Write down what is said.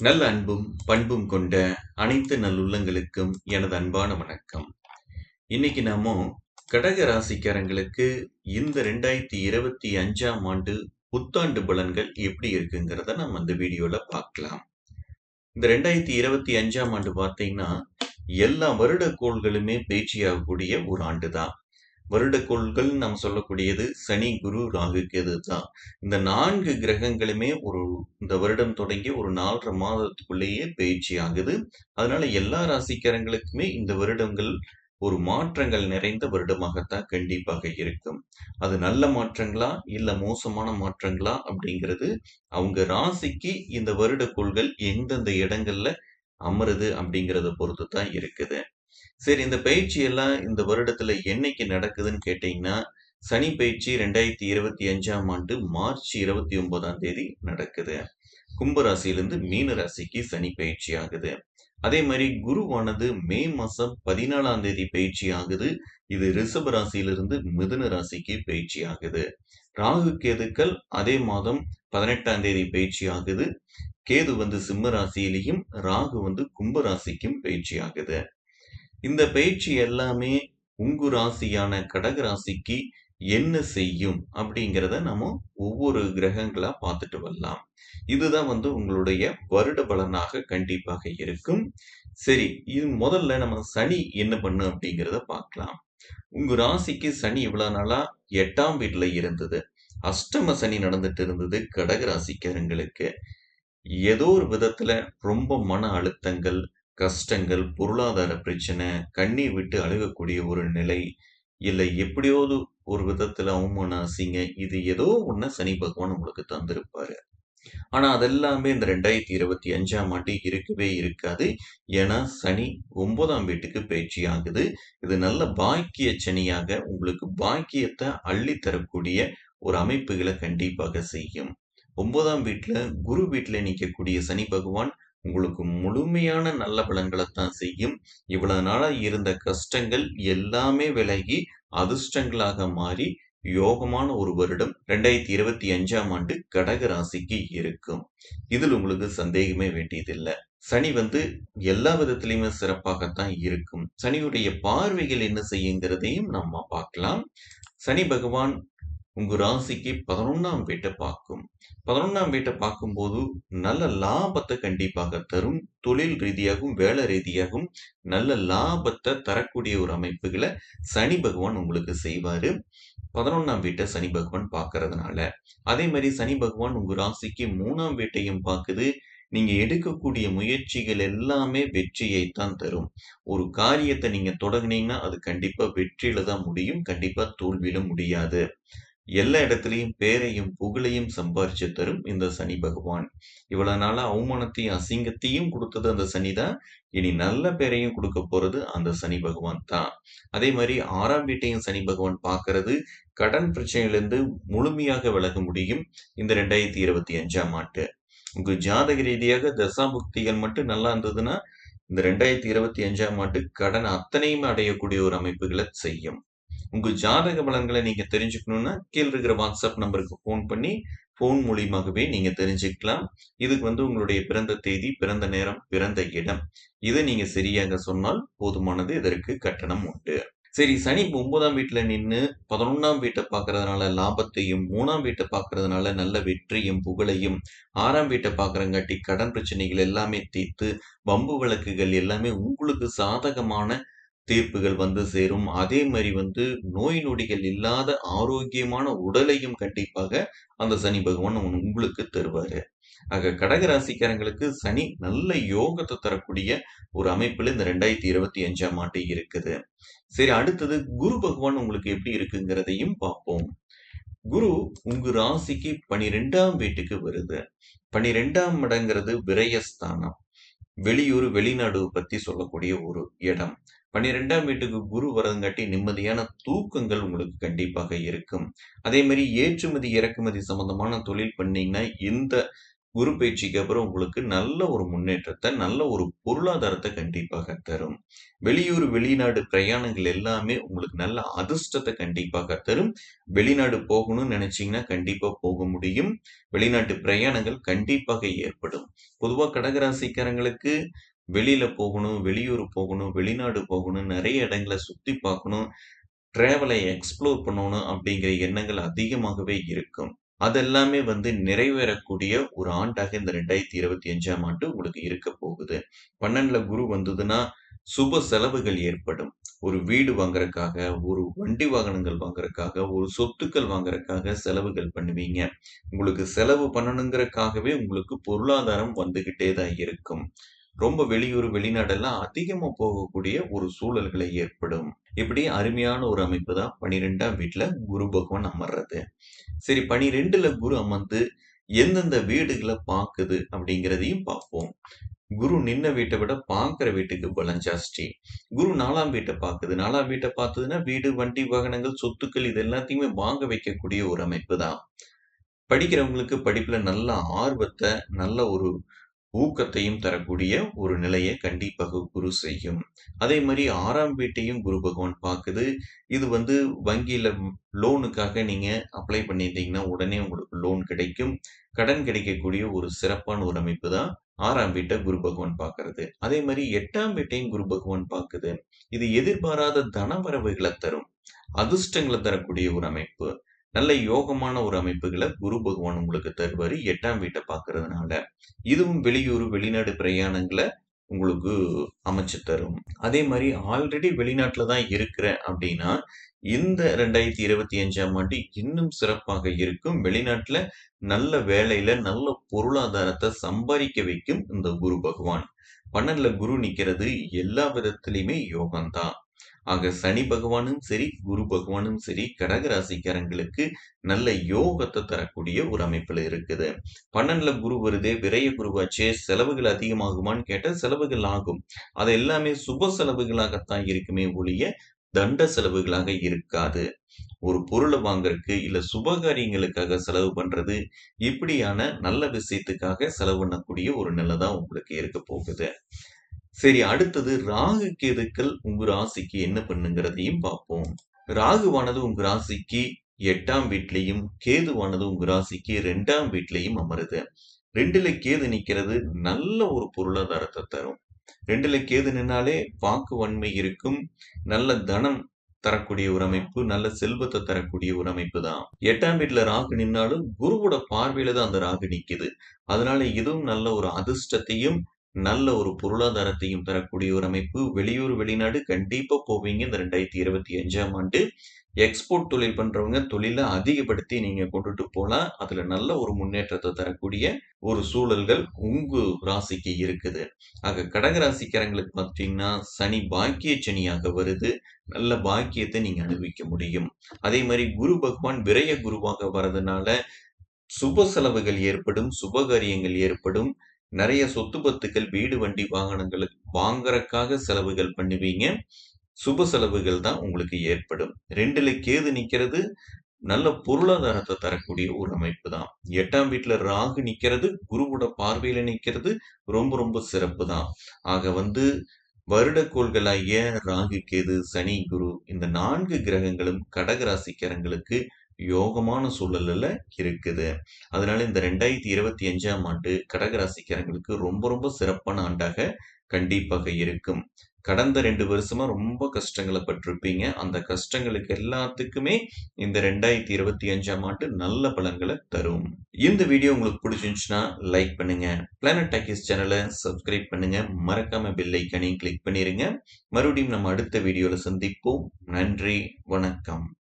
நல்ல அன்பும், பண்பும் கொண்ட அனைத்து நல்லுள்ளங்களுக்கும் எனது அன்பான வணக்கம். இன்னைக்கு நாம கடக ராசிக்காரங்களுக்கு இந்த 2025ஆம் ஆண்டு புத்தாண்டு பலன்கள் எப்படி இருக்குங்கிறத நம்ம இந்த வீடியோல பார்க்கலாம். இந்த 2025ஆம் ஆண்டு பார்த்தீங்கன்னா, எல்லா வருட கோள்களுமே பேச்சியாகக்கூடிய ஒரு ஆண்டு தான். வருடக்கோள்கள் நம்ம சொல்லக்கூடியது சனி, குரு, ராகு, கேது தான். இந்த நான்கு கிரகங்களுமே ஒரு இந்த வருடம் தொடங்கி ஒரு 4 1/2 மாதத்துக்குள்ளேயே பயிற்சி ஆகுது. அதனால எல்லா ராசிக்காரங்களுக்குமே இந்த வருடங்கள் ஒரு மாற்றங்கள் நிறைந்த வருடமாகத்தான் கண்டிப்பாக இருக்கும். அது நல்ல மாற்றங்களா? இல்ல மோசமான மாற்றங்களா? அப்படிங்கிறது அவங்க ராசிக்கு இந்த வருடக்கோள்கள் எந்தெந்த இடங்கள்ல அமருது அப்படிங்கிறத பொறுத்து தான் இருக்குது. சரி இந்த பயிற்சி எல்லாம் இந்த வருடத்துல என்னைக்கு நடக்குதுன்னு கேட்டீங்கன்னா, சனி பயிற்சி 2025ஆம் ஆண்டு மார்ச் 29ஆம் தேதி நடக்குது. கும்ப ராசியிலிருந்து மீன ராசிக்கு சனி பயிற்சி ஆகுது. அதே மாரி குருவானது மே மாசம் 14ஆம் தேதி பயிற்சி ஆகுது. இது ரிஷப ராசியிலிருந்து மிதுன ராசிக்கு பயிற்சி ஆகுது. ராகு, கேதுக்கள் அதே மாதம் 18ஆம் தேதி பயிற்சி ஆகுது. கேது வந்து சிம்ம ராசியிலயும், ராகு வந்து கும்ப ராசிக்கும் பயிற்சி ஆகுது. இந்த பயிற்சி எல்லாமே உங்கு ராசியான கடக ராசிக்கு என்ன செய்யும் அப்படிங்கிறத நம்ம ஒவ்வொரு கிரகங்களா பார்த்துட்டு வரலாம். இதுதான் வந்து உங்களுடைய வருட பலனாக கண்டிப்பாக இருக்கும். சரி, இது முதல்ல நம்ம சனி என்ன பண்ணும் அப்படிங்கிறத பார்க்கலாம். உங்க ராசிக்கு சனி இவ்வளவு நாளா எட்டாம் வீட்டுல இருந்தது. அஷ்டம சனி நடந்துட்டு இருந்தது கடக ராசிக்காரங்களுக்கு. ஏதோ ஒரு விதத்துல ரொம்ப மன அழுத்தங்கள், கஷ்டங்கள், பொருளாதார பிரச்சனை, கண்ணீர் விட்டு அழுகக்கூடிய ஒரு நிலை, இல்லை எப்படியாவது ஒரு விதத்துல அவமான அசிங்கம் இது ஏதோ ஒன்று சனி பகவான் உங்களுக்கு தந்திருப்பாரு. ஆனா அதெல்லாமே இந்த 2025ஆம் ஆண்டு இருக்கவே இருக்காது. ஏன்னா சனி ஒன்பதாம் வீட்டுக்கு பயிற்சி ஆகுது. இது நல்ல பாக்கிய சனியாக உங்களுக்கு பாக்கியத்தை அள்ளி தரக்கூடிய ஒரு அமைப்புகளை கண்டிப்பாக செய்யும். ஒன்பதாம் வீட்டில் குரு வீட்டில் நிற்கக்கூடிய சனி பகவான் உங்களுக்கு முழுமையான நல்ல பலன்களத்தான் செய்யும். இவ்வளவு நாளா இருந்த கஷ்டங்கள் எல்லாமே விலகி அதிர்ஷ்டங்களாக மாறி யோகமான ஒரு வருடம் 2025ஆம் ஆண்டு கடக ராசிக்கு இருக்கும். இதில் உங்களுக்கு சந்தேகமே வேண்டியதில்லை சனி வந்து எல்லா விதத்திலையுமே சிறப்பாகத்தான் இருக்கும். சனியுடைய பார்வைகள் என்ன செய்யுங்கிறதையும் நம்ம பார்க்கலாம். சனி பகவான் உங்க ராசிக்கு பதினொன்னாம் வீட்டை பார்க்கும். பதினொன்னாம் வீட்டை பார்க்கும்போது நல்ல லாபத்தை கண்டிப்பாக தரும். தொழில் ரீதியாகவும், வேலை ரீதியாகவும் நல்ல லாபத்தை தரக்கூடிய ஒரு அமைப்புகளை சனி பகவான் உங்களுக்கு செய்வாரு. 11ஆம் வீட்டை சனி பகவான் பார்க்கறதுனால. அதே மாதிரி சனி பகவான் உங்க ராசிக்கு மூணாம் வீட்டையும் பார்க்குது. நீங்க எடுக்கக்கூடிய முயற்சிகள் எல்லாமே வெற்றியை தான் தரும். ஒரு காரியத்தை நீங்க தொடங்குனீங்கன்னா, அது கண்டிப்பா வெற்றியில தான் முடியும். கண்டிப்பா தோல்வியில முடியாது. எல்லா இடத்துலையும் பேரையும், புகழையும் சம்பாரிச்சு தரும் இந்த சனி பகவான். இவ்வளவு நாளா அவமானத்தையும், அசிங்கத்தையும் கொடுத்தது அந்த சனி தான். இனி நல்ல பேரையும் கொடுக்க போறது அந்த சனி பகவான் தான். அதே மாதிரி ஆறாம் வீட்டையும் சனி பகவான் பார்க்கறது கடன் பிரச்சனையிலிருந்து முழுமையாக விலக முடியும். இந்த 2025ஆம் ஆண்டு. உங்க ஜாதக ரீதியாக தசாபுக்திகள் மட்டும் நல்லா இருந்ததுன்னா, இந்த 2025ஆம் ஆண்டு கடன் அத்தனையும் அடையக்கூடிய ஒரு அமைப்புகளை செய்யும். உங்க ஜாதக பலன்களை நீங்க தெரிஞ்சுக்கணும்னா, கீழே இருக்கிற வாட்ஸ்அப் நம்பருக்கு ஃபோன் பண்ணி, ஃபோன் மூலியமாகவே நீங்க தெரிஞ்சுக்கலாம். இதுக்கு வந்து உங்களுடைய பிறந்த தேதி, பிறந்த நேரம், பிறந்த இடம். இதை நீங்க சரியாக சொன்னால் போதுமானது. இதற்கு கட்டணம் உண்டு. சரி சனி ஒன்போதாம் வீட்டில் நின்று பதினொன்னாம் வீட்டை பார்க்கறதுனால லாபத்தையும், மூணாம் வீட்டை பார்க்கறதுனால நல்ல வெற்றியும், புகழையும், ஆறாம் வீட்டை பார்க்குறங்காட்டி கடன் பிரச்சனைகள் எல்லாமே தீர்த்து, வம்பு வழக்குகள் எல்லாமே உங்களுக்கு சாதகமான தீர்ப்புகள் வந்து சேரும். அதே மாதிரி வந்து நோய் நொடிகள் இல்லாத ஆரோக்கியமான உடலையும் கண்டிப்பாக அந்த சனி பகவான் உங்களுக்கு தருவாரு. ஆக கடக ராசிக்காரங்களுக்கு சனி நல்ல யோகத்தை தரக்கூடிய ஒரு அமைப்புல இந்த 2025ஆம் ஆண்டு இருக்குது. சரி அடுத்தது குரு பகவான் உங்களுக்கு எப்படி இருக்குங்கிறதையும் பார்ப்போம். குரு உங்க ராசிக்கு 12ஆம் வீட்டுக்கு வருது. 12ஆம் இடங்கிறது விரயஸ்தானம். வெளியூர், வெளிநாடு பத்தி சொல்லக்கூடிய ஒரு இடம். 12ஆம் வீட்டுக்கு குரு வரதுங்காட்டி நிம்மதியான தூக்கங்கள் உங்களுக்கு கண்டிப்பாக இருக்கும். அதே மாதிரி ஏற்றுமதி, இறக்குமதி சம்பந்தமான தொழில் பண்ணீங்கன்னா, இந்த குரு பயிற்சிக்கு அப்புறம் உங்களுக்கு நல்ல ஒரு முன்னேற்றத்தை நல்ல ஒரு பொருளாதாரத்தை கண்டிப்பாக தரும். வெளியூர், வெளிநாடு பிரயாணங்கள் எல்லாமே உங்களுக்கு நல்ல அதிர்ஷ்டத்தை கண்டிப்பாக தரும். வெளிநாடு போகணும்னு நினைச்சீங்கன்னா கண்டிப்பா போக முடியும். வெளிநாட்டு பிரயாணங்கள் கண்டிப்பாக ஏற்படும். பொதுவா கடகராசிக்காரங்களுக்கு வெளியில போகணும், வெளியூர் போகணும், வெளிநாடு போகணும், நிறைய இடங்களை சுத்தி பார்க்கணும், டிராவலை எக்ஸ்ப்ளோர் பண்ணணும் அப்படிங்கிற எண்ணங்கள் அதிகமாகவே இருக்கும். அதெல்லாமே வந்து நிறைவேறக்கூடிய ஒரு ஆண்டாக இந்த 2025ஆம் ஆண்டு உங்களுக்கு இருக்க போகுது. 12ல குரு வந்ததுன்னா, சுப செலவுகள் ஏற்படும். ஒரு வீடு வாங்குறக்காக, ஒரு வண்டி வாகனங்கள் வாங்குறக்காக, ஒரு சொத்துக்கள் வாங்குறக்காக செலவுகள் பண்ணுவீங்க. உங்களுக்கு செலவு பண்ணணுங்கிறக்காகவே உங்களுக்கு பொருளாதாரம் வந்துகிட்டே தான் இருக்கும். ரொம்ப வெளியூர், வெளிநாடெல்லாம் அதிகமா போகக்கூடிய ஒரு சூழல்களை ஏற்படும். இப்படி அருமையான ஒரு அமைப்பு தான் 12ஆம் வீட்ல குரு பகவான் அமர்றது. சரி 12ல குரு அமர்ந்து எந்தெந்த வீடுகளை பாக்குது அப்படிங்கிறதையும் பார்ப்போம். குரு நின்ன வீட்ட விட பாக்குற வீட்டுக்கு பலம் ஜாஸ்தி. குரு நாலாம் வீட்ட பாக்குது. நாலாம் வீட்டை பார்த்ததுன்னா, வீடு, வண்டி, வாகனங்கள், சொத்துக்கள் இது எல்லாத்தையுமே வாங்க வைக்கக்கூடிய ஒரு அமைப்பு தான். படிக்கிறவங்களுக்கு படிப்புல நல்ல ஆர்வத்த, நல்ல ஒரு ஊக்கத்தையும் தரக்கூடிய ஒரு நிலையை கண்டிப்பாக குரு செய்யும். அதே மாதிரி ஆறாம் வீட்டையும் குரு பகவான் பார்க்குது இது வந்து வங்கியில் லோனுக்காக நீங்கள் அப்ளை பண்ணியிருந்தீங்கன்னா, உடனே உங்களுக்கு லோன் கிடைக்கும். கடன் கிடைக்கக்கூடிய ஒரு சிறப்பான ஒரு அமைப்பு தான் ஆறாம் வீட்டை குரு பகவான் பார்க்கறது அதே மாதிரி எட்டாம் வீட்டையும் குரு பகவான் பார்க்குது இது எதிர்பாராத தனவரவுகள தரும். அதிர்ஷ்டங்களை தரக்கூடிய ஒரு அமைப்பு. நல்ல யோகமான ஒரு அமைப்புகளை குரு பகவான் உங்களுக்கு தருவார் எட்டாம் வீட்டை பார்க்கறதுனால இதுவும் வெளியூர், வெளிநாடு பிரயாணங்களை உங்களுக்கு அமைச்சு தரும். அதே மாதிரி ஆல்ரெடி வெளிநாட்டில் தான் இருக்கிறேன் அப்படின்னா, இந்த 2025ஆம் ஆண்டு இன்னும் சிறப்பாக இருக்கும். வெளிநாட்டில் நல்ல வேலையில, நல்ல பொருளாதாரத்தை சம்பாதிக்க வைக்கும் இந்த குரு பகவான். 12ல குரு நிக்கிறது எல்லா விதத்துலையுமே யோகம் தான். ஆக சனி பகவானும் சரி, குரு பகவானும் சரி, கடகராசிக்காரங்களுக்கு நல்ல யோகத்தை தரக்கூடிய ஒரு அமைப்புல இருக்குது. 12ல குரு வருதே, விரய குருவாச்சே, செலவுகள் அதிகமாகுமான்னு கேட்டால் செலவுகள் ஆகும். அது எல்லாமே சுப செலவுகளாகத்தான் இருக்குமே ஒழிய, தண்ட செலவுகளாக இருக்காது. ஒரு பொருள வாங்குறதுக்கு இல்ல சுபகாரியங்களுக்காக செலவு பண்றது, இப்படியான நல்ல விஷயத்துக்காக செலவு பண்ணக்கூடிய ஒரு நிலை தான் உங்களுக்கு இருக்க போகுது. சரி அடுத்தது ராகு, கேதுக்கள் உங்க ராசிக்கு என்ன பண்ணுங்கிறதையும் பார்ப்போம். ராகுவானது உங்க ராசிக்கு எட்டாம் வீட்லையும் கேதுவானது உங்க ராசிக்கு ரெண்டாம் வீட்லையும் அமருது. ரெண்டுல கேது நிக்கிறது நல்ல ஒரு பொருளாதாரத்தை தரும். ரெண்டுல கேது நின்னாலே வாக்கு வன்மை இருக்கும். நல்ல தனம் தரக்கூடிய ஒரு அமைப்பு, நல்ல செல்வத்தை தரக்கூடிய ஒரு அமைப்பு தான். எட்டாம் வீட்டுல ராகு நின்னாலும், குருவோட பார்வையில தான் அந்த ராகு நிக்குது. அதனால இதுவும் நல்ல ஒரு அதிர்ஷ்டத்தையும், நல்ல ஒரு பொருளாதாரத்தையும் தரக்கூடிய ஒரு அமைப்பு. வெளியூர், வெளிநாடு கண்டிப்பா போவீங்க இந்த 2025ஆம் ஆண்டு. எக்ஸ்போர்ட் தொழில் பண்றவங்க தொழிலை அதிகப்படுத்தி நீங்க கொண்டுட்டு போலாம். அதுல நல்ல ஒரு முன்னேற்றத்தை தரக்கூடிய ஒரு சூழல்கள் உங்கு ராசிக்கு இருக்குது. ஆக கடக ராசிக்காரங்களுக்கு பார்த்தீங்கன்னா, சனி பாக்கிய சனியாக வருது. நல்ல பாக்கியத்தை நீங்க அனுபவிக்க முடியும். அதே மாதிரி குரு பகவான் விரய குருவாக வரதுனால, சுப செலவுகள் ஏற்படும், சுபகாரியங்கள் ஏற்படும். நிறைய சொத்து பத்துக்கள், வீடு, வண்டி, வாகனங்கள் வாங்குறக்காக செலவுகள் பண்ணுவீங்க. சுப செலவுகள் தான் உங்களுக்கு ஏற்படும். ரெண்டுல கேது நிக்கிறது, நல்ல பொருளாதாரத்தை தரக்கூடிய ஒரு அமைப்பு தான். எட்டாம் வீட்டில் ராகு நிக்கிறது, குருவோட பார்வையில நிக்கிறது ரொம்ப ரொம்ப சிறப்பு தான். ஆக வந்து வருடக்கோள்களாகிய ராகு, கேது, சனி, குரு இந்த நான்கு கிரகங்களும் கடகராசிக்காரங்களுக்கு யோகமான சூழலில் இருக்குது. அதனால இந்த 2025ஆம் ஆண்டு கடகராசிக்காரங்களுக்கு ரொம்ப ரொம்ப சிறப்பான ஆண்டாக கண்டிப்பாக இருக்கும். கடந்த ரெண்டு வருஷமா ரொம்ப கஷ்டங்களை பட்டிருப்பீங்க. அந்த கஷ்டங்களுக்கு எல்லாத்துக்குமே இந்த 2025ஆம் ஆண்டு நல்ல பலன்களை தரும். இந்த வீடியோ உங்களுக்கு பிடிச்சிருந்துச்சுன்னா, லைக் பண்ணுங்க. பிளானட் டாக்கிஸ் சேனலை சப்ஸ்கிரைப் பண்ணுங்க. மறக்காம பெல் ஐகானையும் கிளிக் பண்ணிருங்க. மறுபடியும் நம்ம அடுத்த வீடியோவில் சந்திப்போம். நன்றி, வணக்கம்.